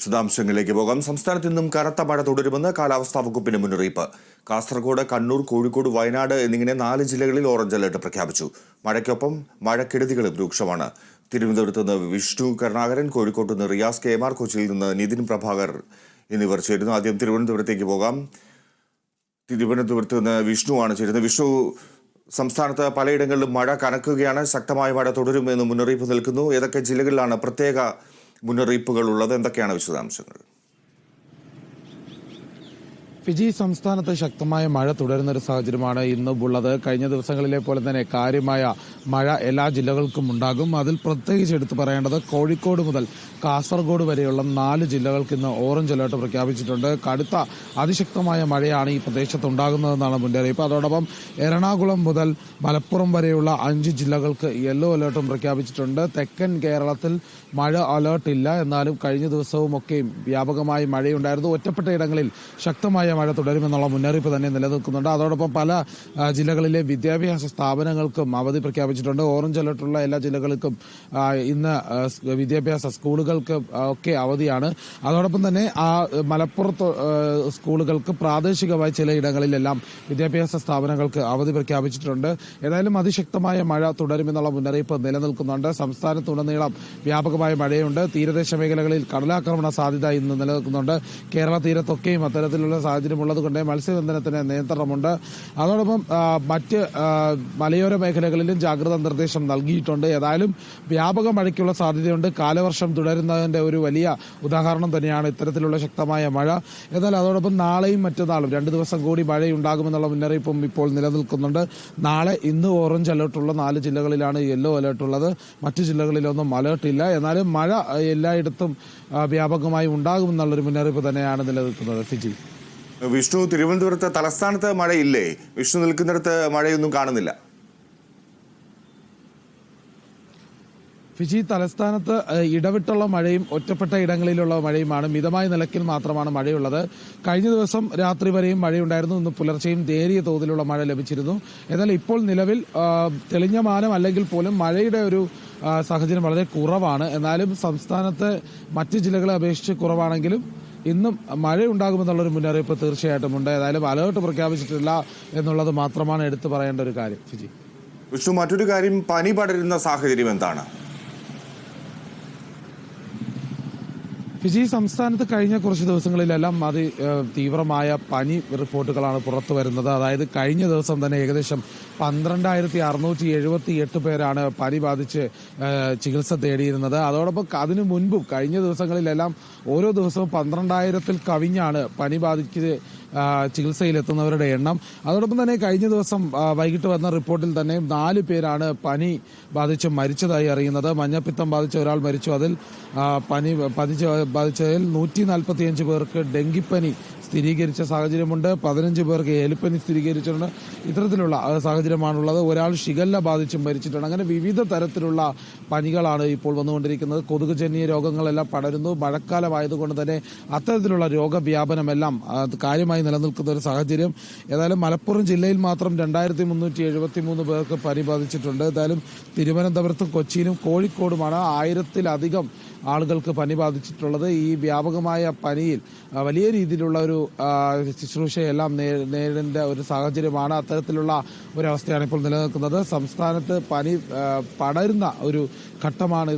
വിശദാംശങ്ങളിലേക്ക് പോകാം. സംസ്ഥാനത്ത് ഇന്നും കനത്ത മഴ തുടരുമെന്ന് കാലാവസ്ഥാ വകുപ്പിന്റെ മുന്നറിയിപ്പ്. കാസർഗോഡ് കണ്ണൂർ കോഴിക്കോട് വയനാട് എന്നിങ്ങനെ നാല് ജില്ലകളിൽ ഓറഞ്ച് അലർട്ട് പ്രഖ്യാപിച്ചു. മഴയ്ക്കൊപ്പം മഴക്കെടുതികളും രൂക്ഷമാണ്. തിരുവനന്തപുരത്ത് നിന്ന് വിഷ്ണു കരുണാകരൻ കോഴിക്കോട്ട് നിന്ന് റിയാസ് കെ. എം. ആർ. കൊച്ചിയിൽ നിന്ന് നിതിൻ പ്രഭാകർ എന്നിവർ ചേരുന്നു. ആദ്യം തിരുവനന്തപുരത്തേക്ക് പോകാം. തിരുവനന്തപുരത്ത് നിന്ന് വിഷ്ണുവാണ് ചേരുന്നത്. വിഷ്ണു സംസ്ഥാനത്ത് പലയിടങ്ങളിലും മഴ കനക്കുകയാണ്. ശക്തമായ മഴ തുടരുമെന്ന് മുന്നറിയിപ്പ് നൽകുന്നു ഏതൊക്കെ ജില്ലകളിലാണ് പ്രത്യേക മുന്നറിയിപ്പുകൾ ഉള്ളത്? എന്തൊക്കെയാണ് വിശദാംശങ്ങൾ? ഫിജി സംസ്ഥാനത്ത് ശക്തമായ മഴ തുടരുന്ന ഒരു സാഹചര്യമാണ് ഇന്നും ഉള്ളത് കഴിഞ്ഞ ദിവസങ്ങളിലെ പോലെ തന്നെ കാര്യമായ മഴ എല്ലാ ജില്ലകൾക്കും ഉണ്ടാകും. അതിൽ പ്രത്യേകിച്ച് എടുത്തു പറയേണ്ടത് കോഴിക്കോട് മുതൽ കാസർഗോഡ് വരെയുള്ള നാല് ജില്ലകൾക്ക് ഇന്ന് ഓറഞ്ച് അലേർട്ട് പ്രഖ്യാപിച്ചിട്ടുണ്ട്. കടുത്ത അതിശക്തമായ മഴയാണ് ഈ പ്രദേശത്ത് ഉണ്ടാകുന്നതെന്നാണ് മുന്നറിയിപ്പ്. അതോടൊപ്പം എറണാകുളം മുതൽ മലപ്പുറം വരെയുള്ള അഞ്ച് ജില്ലകൾക്ക് യെല്ലോ അലേർട്ടും പ്രഖ്യാപിച്ചിട്ടുണ്ട്. തെക്കൻ കേരളത്തിൽ മഴ അലർട്ട് ഇല്ല എന്നാലും കഴിഞ്ഞ ദിവസവും ഒക്കെയും വ്യാപകമായി മഴയുണ്ടായിരുന്നു. ഒറ്റപ്പെട്ട ഇടങ്ങളിൽ ശക്തമായ മഴ തുടരുമെന്നുള്ള മുന്നറിയിപ്പ് തന്നെ നിലനിൽക്കുന്നുണ്ട്. അതോടൊപ്പം പല ജില്ലകളിലെ വിദ്യാഭ്യാസ സ്ഥാപനങ്ങൾക്കും അവധി പ്രഖ്യാപിച്ചിട്ടുണ്ട്. ഓറഞ്ച് അലർട്ടുള്ള എല്ലാ ജില്ലകൾക്കും ഇന്ന് വിദ്യാഭ്യാസ സ്കൂളുകൾക്ക് ഒക്കെ അവധിയാണ്. അതോടൊപ്പം തന്നെ ആ മലപ്പുറത്ത് സ്കൂളുകൾക്ക് പ്രാദേശികമായി ചിലയിടങ്ങളിലെല്ലാം വിദ്യാഭ്യാസ സ്ഥാപനങ്ങൾക്ക് അവധി പ്രഖ്യാപിച്ചിട്ടുണ്ട്. ഏതായാലും അതിശക്തമായ മഴ തുടരുമെന്നുള്ള മുന്നറിയിപ്പ് നിലനിൽക്കുന്നുണ്ട്. സംസ്ഥാനത്തുടനീളം വ്യാപകമായ മഴയുണ്ട്. തീരദേശ മേഖലകളിൽ കടലാക്രമണ സാധ്യത ഇന്ന് നിലനിൽക്കുന്നുണ്ട്. കേരള തീരത്തൊക്കെയും അത്തരത്തിലുള്ള സാഹചര്യം ഉള്ളതുകൊണ്ട് മത്സ്യബന്ധനത്തിന് നിയന്ത്രണമുണ്ട്. അതോടൊപ്പം മറ്റ് മലയോര മേഖലകളിലും ജാഗ്രതാ നിർദ്ദേശം നൽകിയിട്ടുണ്ട്. ഏതായാലും വ്യാപക മഴയ്ക്കുള്ള സാധ്യതയുണ്ട്. കാലവർഷം തുടരുന്നതിന്റെ ഒരു വലിയ ഉദാഹരണം തന്നെയാണ് ഇത്തരത്തിലുള്ള ശക്തമായ മഴ. എന്നാൽ അതോടൊപ്പം നാളെയും മറ്റന്നാളും രണ്ട് ദിവസം കൂടി മഴയുണ്ടാകുമെന്നുള്ള മുന്നറിയിപ്പും ഇപ്പോൾ നിലനിൽക്കുന്നുണ്ട്. നാളെ ഇന്ന് ഓറഞ്ച് അലർട്ടുള്ള നാല് ജില്ലകളിലാണ് യെല്ലോ ഉള്ളത്. മറ്റു ജില്ലകളിലൊന്നും അലർട്ട് ഇല്ല. എന്നാലും മഴ എല്ലായിടത്തും വ്യാപകമായി ഉണ്ടാകുമെന്നുള്ളൊരു മുന്നറിയിപ്പ് തന്നെയാണ് നിലനിൽക്കുന്നത്. ഫിജി. വിഷ്ണു തിരുവനന്തപുരത്ത് തലസ്ഥാനത്ത് മഴയില്ലേ? വിഷ്ണു നിൽക്കുന്നിടത്ത് മഴയൊന്നും കാണുന്നില്ല. ഫിജി തലസ്ഥാനത്ത് ഇടവിട്ടുള്ള മഴയും ഒറ്റപ്പെട്ട ഇടങ്ങളിലുള്ള മഴയുമാണ്. മിതമായ നിലയ്ക്കിൽ മാത്രമാണ് മഴയുള്ളത്. കഴിഞ്ഞ ദിവസം രാത്രി വരെയും മഴയുണ്ടായിരുന്നു. ഇന്ന് പുലർച്ചെയും നേരിയ തോതിലുള്ള മഴ ലഭിച്ചിരുന്നു. എന്നാൽ ഇപ്പോൾ നിലവിൽ തെളിഞ്ഞ മാനം അല്ലെങ്കിൽ പോലും മഴയുടെ ഒരു സാഹചര്യം വളരെ കുറവാണ്. എന്നാലും സംസ്ഥാനത്ത് മറ്റ് ജില്ലകളെ അപേക്ഷിച്ച് കുറവാണെങ്കിലും ഇന്നും മഴയുണ്ടാകുമെന്നുള്ളൊരു മുന്നറിയിപ്പ് തീർച്ചയായിട്ടും ഉണ്ട്. ഏതായാലും അലേർട്ട് പ്രഖ്യാപിച്ചിട്ടില്ല എന്നുള്ളത് മാത്രമാണ് എടുത്തു പറയേണ്ട ഒരു കാര്യം. വിഷ്ണു മറ്റൊരു കാര്യം പനി പടരുന്ന സാഹചര്യം എന്താണ്? ഫിജി സംസ്ഥാനത്ത് കഴിഞ്ഞ കുറച്ച് ദിവസങ്ങളിലെല്ലാം അതി തീവ്രമായ പനി റിപ്പോർട്ടുകളാണ് പുറത്തു വരുന്നത്. അതായത് കഴിഞ്ഞ ദിവസം തന്നെ ഏകദേശം പന്ത്രണ്ടായിരത്തി അറുന്നൂറ്റി എഴുപത്തി എട്ട് പേരാണ് പനി ബാധിച്ച് ചികിത്സ തേടിയിരുന്നത്. അതോടൊപ്പം അതിനു മുൻപും കഴിഞ്ഞ ദിവസങ്ങളിലെല്ലാം ഓരോ ദിവസവും പന്ത്രണ്ടായിരത്തിൽ കവിഞ്ഞാണ് പനി ബാധിച്ച് ചികിത്സയിലെത്തുന്നവരുടെ എണ്ണം. അതോടൊപ്പം തന്നെ കഴിഞ്ഞ ദിവസം വൈകിട്ട് വന്ന റിപ്പോർട്ടിൽ തന്നെ നാല് പേരാണ് പനി ബാധിച്ച് മരിച്ചതായി അറിയുന്നത്. മഞ്ഞപ്പിത്തം ബാധിച്ച ഒരാൾ മരിച്ചു. അതിൽ പനി പതിച്ച് ബാധിച്ചതിൽ നൂറ്റി നാൽപ്പത്തിയഞ്ച് പേർക്ക് ഡെങ്കിപ്പനി സ്ഥിരീകരിച്ച സാഹചര്യമുണ്ട്. പതിനഞ്ച് പേർക്ക് എലിപ്പനി സ്ഥിരീകരിച്ചിട്ടുണ്ട്. ഇത്തരത്തിലുള്ള സാഹചര്യമാണുള്ളത്. ഒരാൾ ഷിഗല്ല ബാധിച്ച് മരിച്ചിട്ടുണ്ട് അങ്ങനെ വിവിധ തരത്തിലുള്ള പനികളാണ് ഇപ്പോൾ വന്നുകൊണ്ടിരിക്കുന്നത്. കൊതുക് ജന്യ രോഗങ്ങളെല്ലാം പടരുന്നു. മഴക്കാലമായതുകൊണ്ട് തന്നെ അത്തരത്തിലുള്ള രോഗവ്യാപനമെല്ലാം ആ, കാര്യമായി നിലനിൽക്കുന്ന ഒരു സാഹചര്യം. ഏതായാലും മലപ്പുറം ജില്ലയിൽ മാത്രം രണ്ടായിരത്തി മുന്നൂറ്റി എഴുപത്തി മൂന്ന് പേർക്ക് പനി ബാധിച്ചിട്ടുണ്ട് ഏതായാലും തിരുവനന്തപുരത്തും കൊച്ചിയിലും കോഴിക്കോടുമാണ് ആയിരത്തിലധികം ആളുകൾക്ക് പനി ബാധിച്ചിട്ടുള്ളത് ഈ വ്യാപകമായ പനിയിൽ വലിയ രീതിയിലുള്ള ഒരു ശുശ്രൂഷയെല്ലാം നേരിടേണ്ട ഒരു സാഹചര്യമാണ് അത്തരത്തിലുള്ള ഒരവസ്ഥയാണ് ഇപ്പോൾ നിലനിൽക്കുന്നത്. സംസ്ഥാനത്ത് പനി പടരുന്ന ഒരു ഘട്ടമാണ്